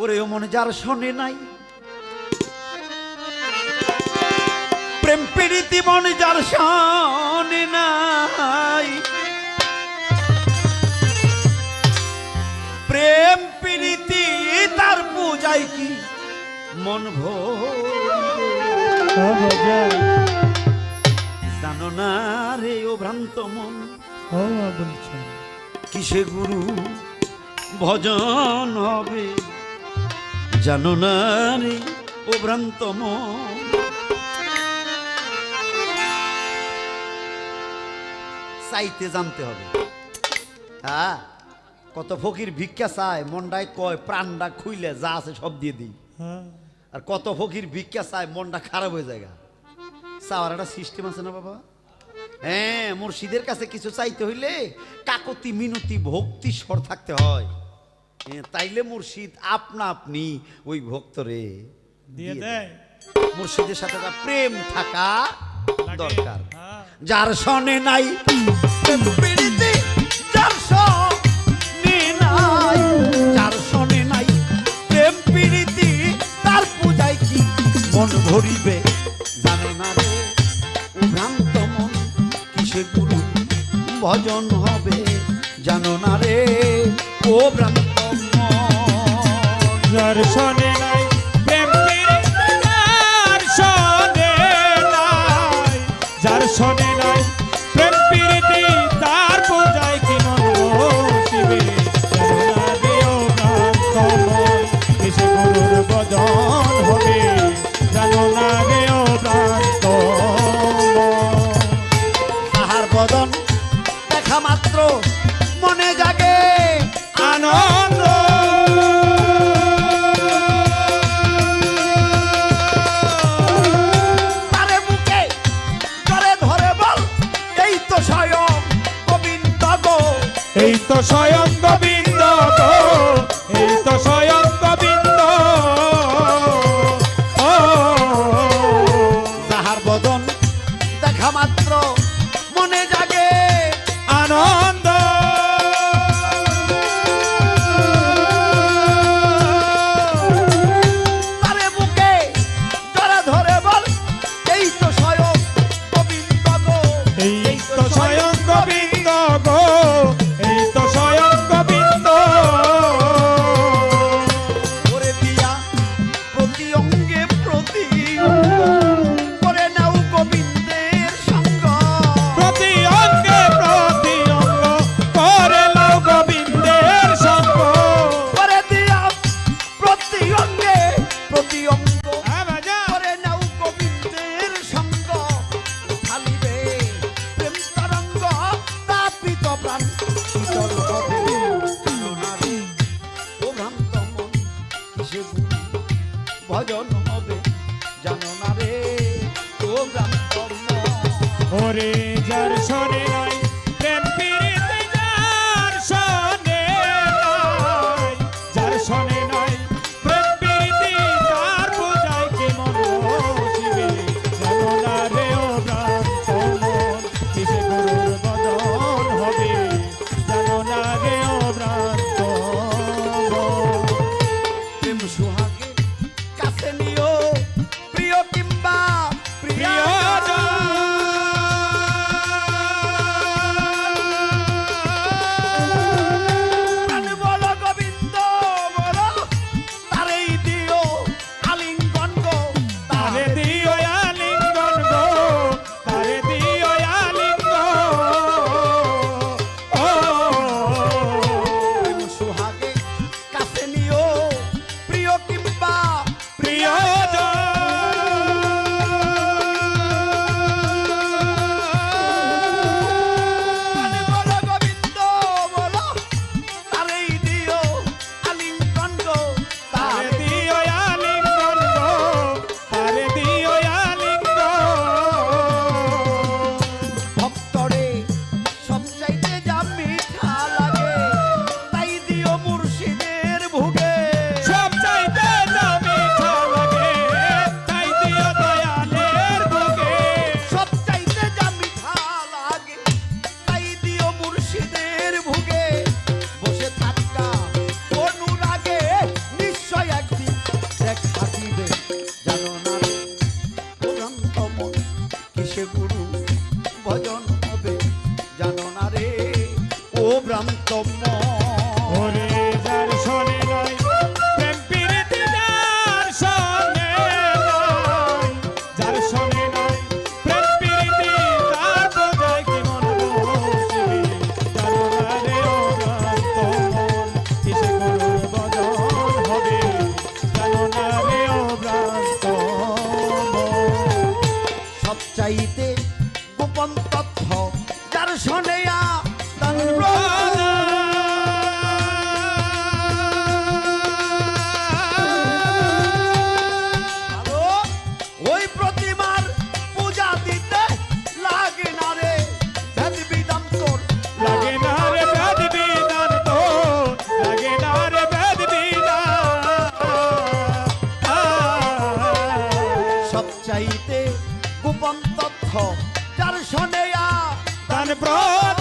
ওরে মনে যার শোনে নাই। প্রেম প্রীতি মনে যার শোনে নাই। প্রেম প্রীতি তার পূজায় কি মন ভরে? জানো না রে ও ভ্রান্ত মন? বলছেন কিসে গুরু ভজন হবে? জানো না রে ও ভ্রান্ত চাইতে জানতে হবে। হ্যাঁ কত ফকির ভিক্ষা চায় মনটায় কয় প্রাণটা খুইলে যা আছে সব দিয়ে দিই। হ্যাঁ। আর কত ফকির ভিক্ষা চায় মনটা খারাপ হয়ে যায়। চাওয়ার একটা সিস্টেম আছে না বাবা? হ্যাঁ মুর্শিদের কাছে কিছু চাইতে হইলে কাকতি মিনতি ভক্তি স্বর থাকতে হ্যাঁ, তাইলে মুর্শিদ আপনা আপনি ওই ভক্তরে দিয়ে দিয়ে মুর্শিদের সাথে প্রেম থাকা দরকার। হ্যাঁ। যার সনে নাই প্রেম প্রীতি, যার সনে নাই যার সনে নাই প্রেম প্রীতি তার পূজায় কি মন ভরিবে জানো না রে? ভ্রান্ত মন কিসে গুরু ভজন হবে জানো না রে? ও ভ্রান্ত যার শোনে নাই প্রেম যার শোনে নাই যার শোনে নাই এই তো স্বয়ং গোবিন্দ এই তো স্বয়ং গোবিন্দ। তাহার বদন দেখা মাত্র ওরে যার the broad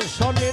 যার